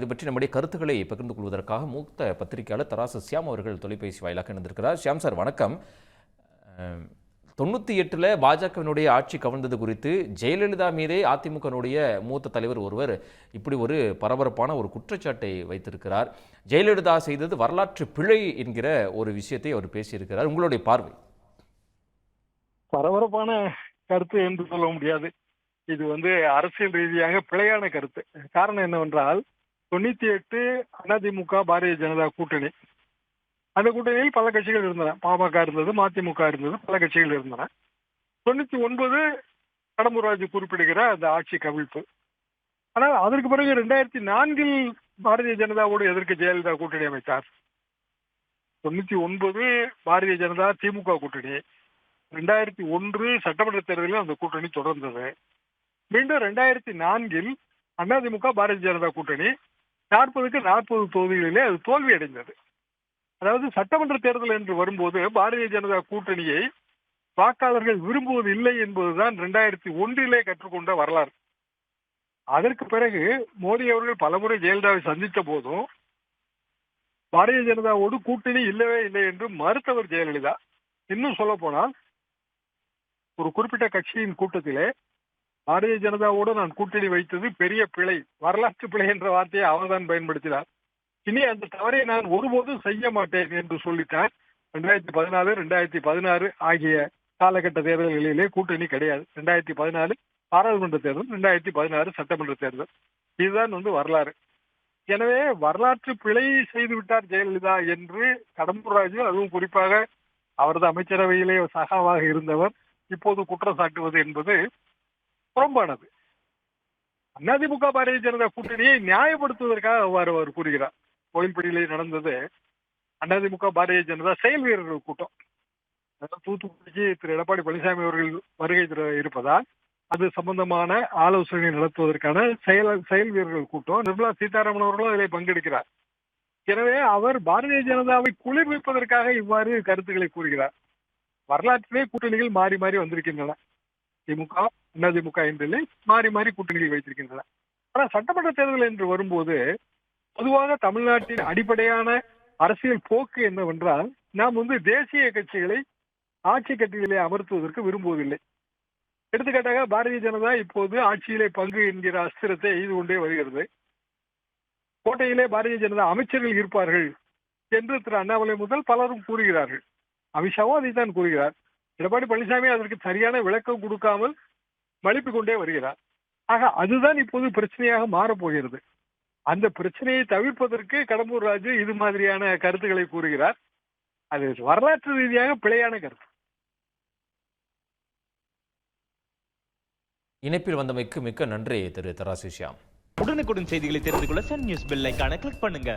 இது பற்றி நம்முடைய கருத்துக்களை பகிர்ந்து கொள்வதற்காக மூத்த பத்திரிகையாளர் தராசு சியாம் அவர்கள் தொலைபேசி வாயிலாக இணைந்திருக்கிறார். ஷியாம் சார் வணக்கம். தொண்ணூற்றி எட்டில் பாஜகவினுடைய ஆட்சி கவிழ்ந்தது குறித்து ஜெயலலிதா மீதே அதிமுகனுடைய மூத்த தலைவர் ஒருவர் இப்படி ஒரு பரபரப்பான ஒரு குற்றச்சாட்டை வைத்திருக்கிறார். ஜெயலலிதா செய்தது வரலாற்று பிழை என்கிற ஒரு விஷயத்தை அவர் பேசியிருக்கிறார். உங்களுடைய பார்வை? பரபரப்பான கருத்து என்று சொல்ல முடியாது. இது வந்து அரசியல் ரீதியாக பிழையான கருத்து. காரணம் என்னவென்றால் தொண்ணூத்தி எட்டு அதிமுக பாரதிய ஜனதா கூட்டணி. அந்த கூட்டணியில் பல கட்சிகள் இருந்தன. பாமக இருந்தது மதிமுக இருந்தது பல கட்சிகள் இருந்தன. தொண்ணூத்தி ஒன்பது கடம்பூர் குறிப்பிடுகிற அந்த ஆட்சி கவிழ்ப்பு. ஆனால் அதற்கு பிறகு ரெண்டாயிரத்தி நான்கில் பாரதிய ஜனதாவோடு எதிர்க்க ஜெயலலிதா கூட்டணி அமைத்தார். தொண்ணூத்தி ஒன்பது பாரதிய ஜனதா திமுக கூட்டணி. ரெண்டாயிரத்தி ஒன்று சட்டமன்ற தேர்தலில் அந்த கூட்டணி தொடர்ந்தது. மீண்டும் ரெண்டாயிரத்தி நான்கில் அதிமுக பாரதிய ஜனதா கூட்டணி. நாற்பதுக்கு நாற்பது தொகுதிகளிலே அது தோல்வி அடைந்தது. அதாவது சட்டமன்ற தேர்தல் என்று வரும்போது பாரதிய ஜனதா கூட்டணியை வாக்காளர்கள் விரும்புவது இல்லை என்பதுதான் ரெண்டாயிரத்தி ஒன்றிலே கற்றுக்கொண்ட வரலாறு. அதற்கு பிறகு மோடி அவர்கள் பலமுறை ஜெயலலிதாவை சந்தித்த போதும் பாரதிய ஜனதாவோடு கூட்டணி இல்லவே இல்லை என்று மறுத்தவர் ஜெயலலிதா. இன்னும் சொல்ல போனால் ஒரு குறிப்பிட்ட கட்சியின் கூட்டத்திலே பாரதிய ஜனதாவோடு நான் கூட்டணி வைத்தது பெரிய பிழை வரலாற்று பிழை என்ற வார்த்தையை அவர்தான் பயன்படுத்தினார். இனி அந்த தவறை நான் ஒருபோதும் செய்ய மாட்டேன் என்று சொல்லிட்டார். ரெண்டாயிரத்தி பதினாலு ரெண்டாயிரத்தி பதினாறு ஆகிய காலகட்ட தேர்தல்களிலே கூட்டணி கிடையாது. ரெண்டாயிரத்தி பதினாலு பாராளுமன்ற தேர்தல் ரெண்டாயிரத்தி பதினாறு சட்டமன்ற தேர்தல். இதுதான் வந்து வரலாறு. எனவே வரலாற்று பிழை செய்து விட்டார் ஜெயலலிதா என்று கடம்பூர் ராஜு அதுவும் குறிப்பாக அவரது அமைச்சரவையிலே சகாவாக இருந்தவர் இப்போது குற்றம் சாட்டுவது என்பது புறம்பானது. அதிமுக பாரதிய ஜனதா கூட்டணியை நியாயப்படுத்துவதற்காக அவ்வாறு அவர் கூறுகிறார். கோயில்படியிலே நடந்தது அதிமுக பாரதிய ஜனதா செயல் வீரர்கள் கூட்டம். தூத்துக்குடிக்கு திரு எடப்பாடி பழனிசாமி அவர்கள் வருகை இருப்பதால் அது சம்பந்தமான ஆலோசனை நடத்துவதற்கான செயல் செயல் வீரர்கள் கூட்டம். நிர்மலா சீதாராமன் அவர்களும் அதில் பங்கெடுக்கிறார். எனவே அவர் பாரதிய ஜனதாவை குளிர்விப்பதற்காக இவ்வாறு கருத்துக்களை கூறுகிறார். வரலாற்றிலே கூட்டணிகள் மாறி மாறி வந்திருக்கின்றன. திமுக அதிமுக என்றிலே மாறி மாறி கூட்டணிகள் வைத்திருக்கின்றன. ஆனால் சட்டமன்ற தேர்தல் என்று வரும்போது பொதுவாக தமிழ்நாட்டின் அடிப்படையான அரசியல் போக்கு என்னவென்றால் நாம் வந்து தேசிய கட்சிகளை ஆட்சி கட்சிகளை அமர்த்துவதற்கு விரும்புவதில்லை. எடுத்துக்காட்டாக பாரதிய ஜனதா இப்போது ஆட்சியிலே பங்கு என்கிற அஸ்திரத்தை எய்து கொண்டே வருகிறது. கோட்டையிலே பாரதிய ஜனதா அமைச்சர்கள் இருப்பார்கள் என்று திரு அண்ணாமலை முதல் பலரும் கூறுகிறார்கள். அமித்ஷாவும் அதைத்தான் கூறுகிறார். எடப்பாடி பழனிசாமி அதற்கு சரியான விளக்கம் கொடுக்காமல் மலிப்பிக் கொண்டே வருகிறார். ஆக அதுதான் இப்போது பிரச்சனையாக மாறப்போகிறது அந்த பிரச்சனையை தவிர்ப்பதற்கு கடம்பூர் ராஜு இது மாதிரியான கருத்துக்களை கூறுகிறார். அது வரலாற்று ரீதியாக பிழையான கருத்து. இணைப்பில் வந்தமைக்கு மிக்க நன்றி திரு தராசு ஷியாம். உடனுக்குடன் செய்திகளை தெரிந்து கொள்ள சன் நியூஸ் பெல் ஐகானை கிளிக் பண்ணுங்க.